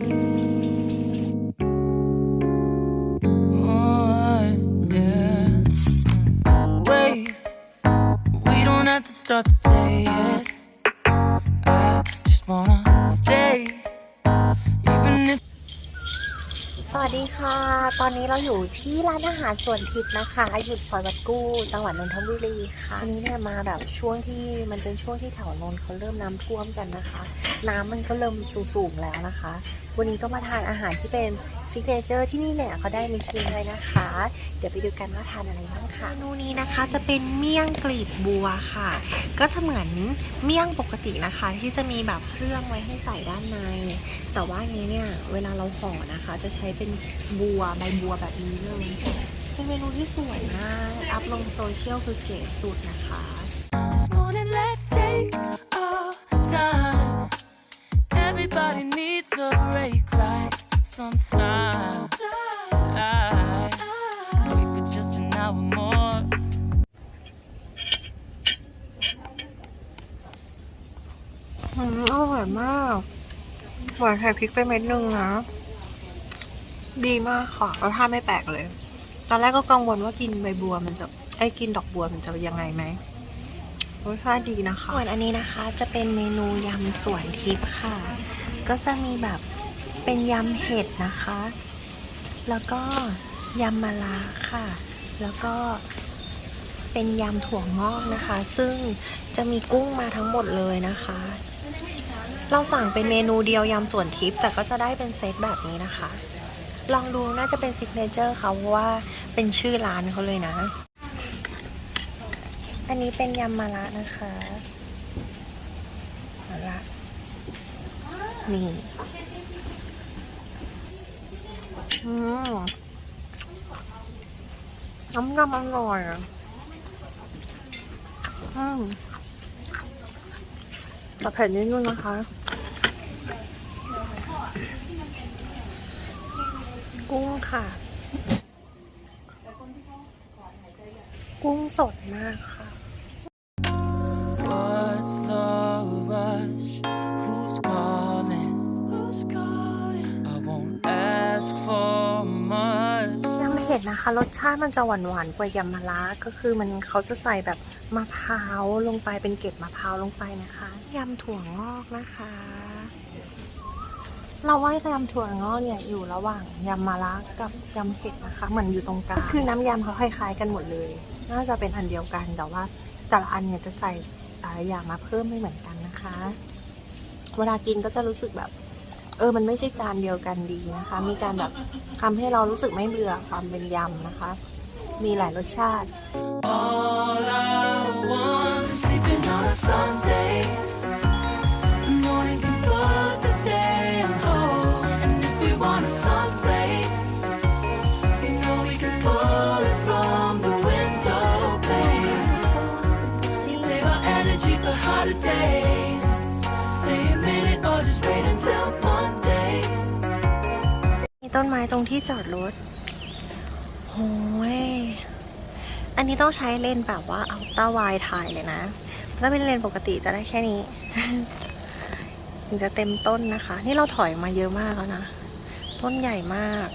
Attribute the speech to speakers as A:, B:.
A: Oh, start the day yet. I just wanna stay, even if.
B: สวัสดีค่ะ ตอนนี้เราอยู่ที่ร้านอาหารสวนทิพย์นะคะอยู่ซอยวัดกู้จังหวัดนนทบุรีค่ะอันนี้เนี่ยมาแบบช่วงที่มันเป็นช่วงที่แถวนนเขาเริ่มน้ำท่วมกันนะคะ น้ำมันก็เริ่มสูงๆแล้วนะคะ วันนี้ก็มาทานอาหารที่เป็นซิกเนเจอร์ที่นี่เนี่ยเขาได้มิชลินเลยนะคะ เดี๋ยวไปดูกันว่าทานอะไรบ้างค่ะเมนูนี้นะคะจะเป็นเมี่ยงกลีบบัวค่ะ ก็จะเหมือนเมี่ยงปกตินะคะ ที่จะมีแบบเครื่องไว้ให้ใส่ด้านใน แต่ว่านนี้เนี่ยเวลาเราห่อนะคะจะใช้เป็นบัวใบบัวแบบนี้เลย เป็นเมนูที่สวยมาก อัพลงโซเชียลคือเก๋สุดนะคะ
A: This morning, let's take our time. Everybody needs a break, right? Sometimes I wait for just an hour more.
B: อืมอร่อยมากหวานไข่พริกไปเม็ดนึงนะ ดีมากค่ะรสชาติไม่แปลกเลย ตอนแรกก็กังวลว่ากินใบบัวมันจะไอ้กินดอกบัวมันจะยังไงไหมรสชาติดีนะคะ ส่วนอันนี้นะคะจะเป็นเมนูยำสวนทิพย์ค่ะ ก็จะมีแบบเป็นยำเห็ดนะคะ แล้วก็ยำมะระค่ะ แล้วก็เป็นยำถั่วงอกนะคะ ซึ่งจะมีกุ้งมาทั้งหมดเลยนะคะ เราสั่งเป็นเมนูเดียวยำส่วนทิพย์แต่ก็จะได้เป็นเซตแบบนี้นะคะ ลองดูน่าจะเป็นซิกเนเจอร์เขาว่าเป็นชื่อร้านเขาเลยนะ อันนี้เป็นยำมะระนะคะมะระนี่อืมน้ำยำอร่อยอะอืมแต่เผ็ดนิดนึงนะคะ กุ้งค่ะ กุ้งสดมากค่ะ
A: What's the rush? Who's calling? Who's calling? I won't ask for much.
B: ยำเห็ดนะคะ รสชาติมันจะหวานหวานๆกว่ายำมะระก็คือมันเขาจะใส่แบบมะพร้าวลงไปเป็นเกล็ดมะพร้าวลงไปนะคะ ยำถั่วงอกนะคะ เราว่ายำถั่วงอกเนี่ยอยู่ระหว่างยำมะระกับยำเห็ดนะคะเหมือนอยู่ตรงกลางคือน้ำยำเขาคล้ายๆกันหมดเลย น่าจะเป็นอันเดียวกันแต่ว่าแต่ละอันเนี่ยจะใส่แต่ละอย่างมาเพิ่มไม่เหมือนกันนะคะ เวลากินก็จะรู้สึกแบบ เออมันไม่ใช่จานเดียวกันดีนะคะ มีการแบบทำให้เรารู้สึกไม่เบื่อความเป็นยำนะคะ มีหลายรสชาติ
A: All I want is sleeping on a Sunday. Energy for hotter days. Stay a minute or just wait until Monday.
B: มีต้นไม้ตรงที่จอดรถโอ้ย อันนี้ต้องใช้เลนส์แบบว่าเอาต้าไวถ่ายเลยนะ ถ้าเป็นเลนส์ปกติจะได้แค่นี้ ถึงจะเต็มต้นนะคะ นี่เราถอยมาเยอะมากแล้วนะ ต้นใหญ่มาก